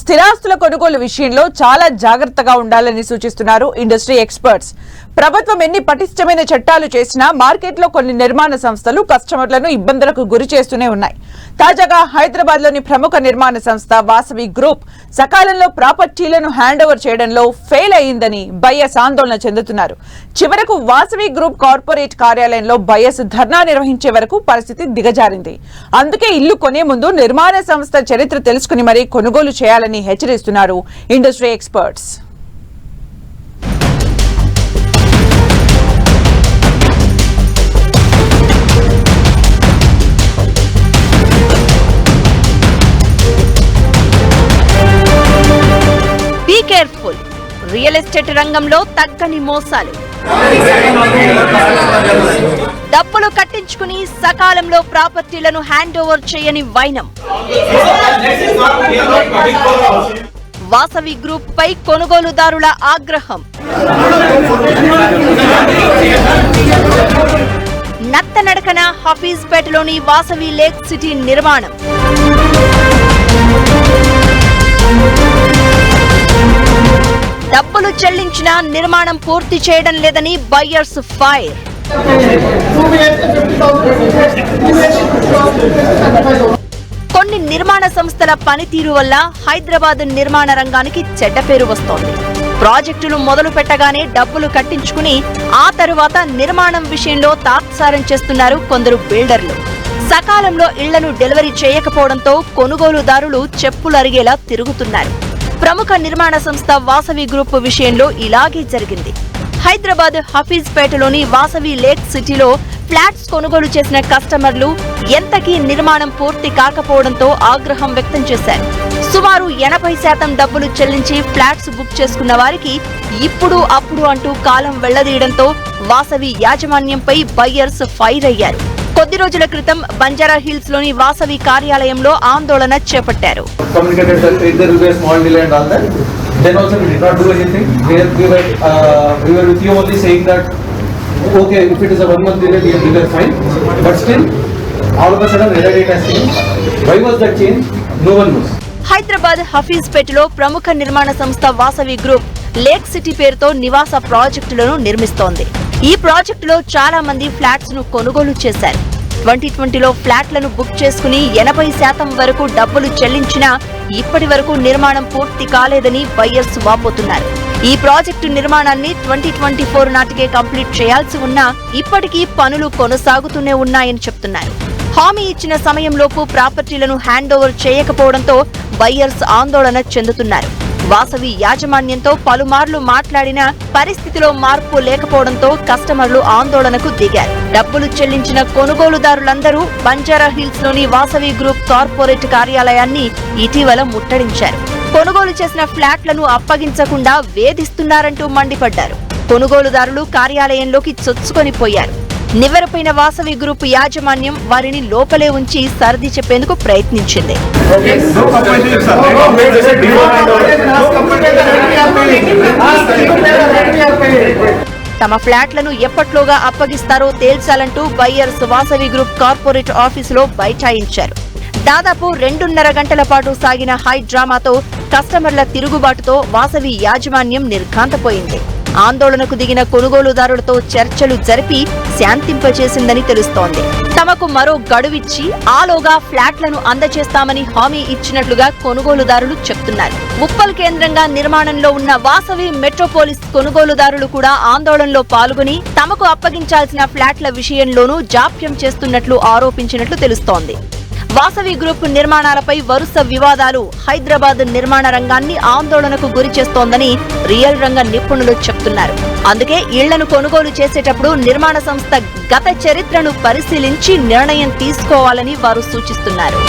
స్థిరాస్తుల కొనుగోలు విషయంలో చాలా జాగ్రత్తగా ఉండాలని సూచిస్తున్నారు ఇండస్ట్రీ ఎక్స్పర్ట్స్. ప్రభుత్వం ఎన్ని పటిష్టమైన చట్టాలు చేసినా మార్కెట్లో కొన్ని నిర్మాణ సంస్థలు కస్టమర్లను ఇబ్బందులకు గురి చేస్తూనే ఉన్నాయి. తాజాగా హైదరాబాద్లోని ప్రముఖ నిర్మాణ సంస్థ వాసవి గ్రూప్ సకాలంలో ప్రాపర్టీలను హ్యాండ్ ఓవర్ చేయడంలో ఫెయిల్ అయిందని బయ్యస్ ఆందోళన చెందుతున్నారు. చివరకు వాసవి గ్రూప్ కార్పొరేట్ కార్యాలయంలో బయ్యస్ ధర్నా నిర్వహించే వరకు పరిస్థితి దిగజారింది. అందుకే ఇల్లు కొనే ముందు నిర్మాణ సంస్థ చరిత్ర తెలుసుకుని మరీ కొనుగోలు చేయాలని హెచ్చరిస్తున్నారు industry experts. Careful real estate రంగంలో తగ్గని మోసాలు. డబ్బులు కట్టించుకుని సకాలంలో ప్రాపర్టీలను హ్యాండ్ ఓవర్ చేయని వైనం. వాసవి గ్రూప్ పై కొనుగోలుదారుల ఆగ్రహం. నత్తనడకన హఫీజ్పేటలోని వాసవి లేక్ సిటీ నిర్మాణం. డబ్బులు చెల్లించినా నిర్మాణం పూర్తి చేయడం లేదని బయ్యర్స్ ఫైర్. కొన్ని నిర్మాణ సంస్థల పనితీరు వల్ల హైదరాబాద్ నిర్మాణ రంగానికి చెడ్డ పేరు వస్తోంది. ప్రాజెక్టులు మొదలు పెట్టగానే డబ్బులు కట్టించుకుని ఆ తరువాత నిర్మాణం విషయంలో తాత్సారం చేస్తున్నారు కొందరు బిల్డర్లు. సకాలంలో ఇళ్ళను డెలివరీ చేయకపోవడంతో కొనుగోలుదారులు చెప్పులరిగేలా తిరుగుతున్నారు. ప్రముఖ నిర్మాణ సంస్థ వాసవి గ్రూప్ విషయంలో ఇలాగే జరిగింది. హైదరాబాద్ హఫీజ్పేటలోని వాసవి లేక్ సిటీలో ఫ్లాట్స్ కొనుగోలు చేసిన కస్టమర్లు ఎంతకీ నిర్మాణం పూర్తి కాకపోవడంతో ఆగ్రహం వ్యక్తం చేశారు. సుమారు ఎనభై శాతం డబ్బులు చెల్లించి ఫ్లాట్స్ బుక్ చేసుకున్న వారికి ఇప్పుడు అప్పుడు అంటూ కాలం వెళ్ళదీయడంతో వాసవి యాజమాన్యంపై బయ్యర్స్ ఫైర్ అయ్యారు. కొద్ది రోజుల క్రితం బంజారా హిల్స్లోని వాసవి కార్యాలయంలో ఆందోళన చేపట్టారు. Then also we did not do anything. We were, we were, uh, we were with you only saying that, okay, if it is a one month delay, we we were fine. But still, all of a sudden, error date has changed. Why was that change? No one knows. Hyderabad హఫీజ్పేటలో ప్రముఖ నిర్మాణ సంస్థ Vasavi group lake city పేరుతో నివాస ప్రాజెక్టులను నిర్మిస్తోంది ఈ ప్రాజెక్టులో చాలా మంది ఫ్లాట్స్ను కొనుగోలు చేశారు ట్వంటీ ట్వంటీలో ఫ్లాట్లను బుక్ చేసుకుని ఎనభై శాతం వరకు డబ్బులు చెల్లించినా ఇప్పటి వరకు నిర్మాణం పూర్తి కాలేదని బయ్యర్స్ వాపోతున్నారు. ఈ ప్రాజెక్టు నిర్మాణాన్ని ట్వంటీ ట్వంటీ ఫోర్ నాటికే కంప్లీట్ చేయాల్సి ఉన్నా ఇప్పటికీ పనులు కొనసాగుతూనే ఉన్నాయని చెప్తున్నారు. హామీ ఇచ్చిన సమయంలోపు ప్రాపర్టీలను హ్యాండ్ ఓవర్ చేయకపోవడంతో బయ్యర్స్ ఆందోళన చెందుతున్నారు. వాసవి యాజమాన్యంతో పలుమార్లు మాట్లాడినా పరిస్థితిలో మార్పు లేకపోవడంతో కస్టమర్లు ఆందోళనకు దిగారు. డబ్బులు చెల్లించిన కొనుగోలుదారులందరూ బంజారా హిల్స్లోని వాసవి గ్రూప్ కార్పొరేట్ కార్యాలయాన్ని ఇటీవల ముట్టడించారు. కొనుగోలు చేసిన ఫ్లాట్లను అప్పగించకుండా వేధిస్తున్నారంటూ మండిపడ్డారు. కొనుగోలుదారులు కార్యాలయంలోకి చొచ్చుకొని పోయారు. నివ్వెరపోయిన వాసవి గ్రూప్ యాజమాన్యం వారిని లోపలే ఉంచి సర్ది చెప్పేందుకు ప్రయత్నించింది. తమ ఫ్లాట్లను ఎప్పట్లోగా అప్పగిస్తారో తేల్చాలంటూ బయ్యర్స్ వాసవి గ్రూప్ కార్పొరేట్ ఆఫీసులో బైఠాయించారు. దాదాపు రెండున్నర గంటల పాటు సాగిన హై డ్రామాతో కస్టమర్ల తిరుగుబాటుతో వాసవి యాజమాన్యం నిర్ఘాంతపోయింది. ఆందోళనకు దిగిన కొనుగోలుదారులతో చర్చలు జరిపి శాంతింపజేసిందని తెలుస్తోంది. తమకు మరో గడువిచ్చి ఆలోగా ఫ్లాట్లను అందజేస్తామని హామీ ఇచ్చినట్లుగా కొనుగోలుదారులు చెప్తున్నారు. ఉప్పల్ కేంద్రంగా నిర్మాణంలో ఉన్న వాసవి మెట్రోపోలిస్ కొనుగోలుదారులు కూడా ఆందోళనలో పాల్గొని తమకు అప్పగించాల్సిన ఫ్లాట్ల విషయంలోనూ జాప్యం చేస్తున్నట్లు ఆరోపించినట్లు తెలుస్తోంది. వాసవి గ్రూప్ నిర్మాణాలపై వరుస వివాదాలు. హైదరాబాద్ నిర్మాణ రంగాన్ని ఆందోళనకు గురి చేస్తోందని రియల్ రంగ నిపుణులు చెప్తున్నారు. అందుకే ఇళ్ళను కొనుగోలు చేసేటప్పుడు నిర్మాణ సంస్థ గత చరిత్రను పరిశీలించి నిర్ణయం తీసుకోవాలని వారు సూచిస్తున్నారు.